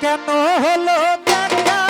কেন হলো দেখা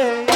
রে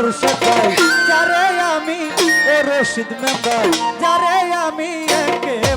বন্ধুর সাথে যারে আমি ও রশিদ মেম্বার যারে আমি একে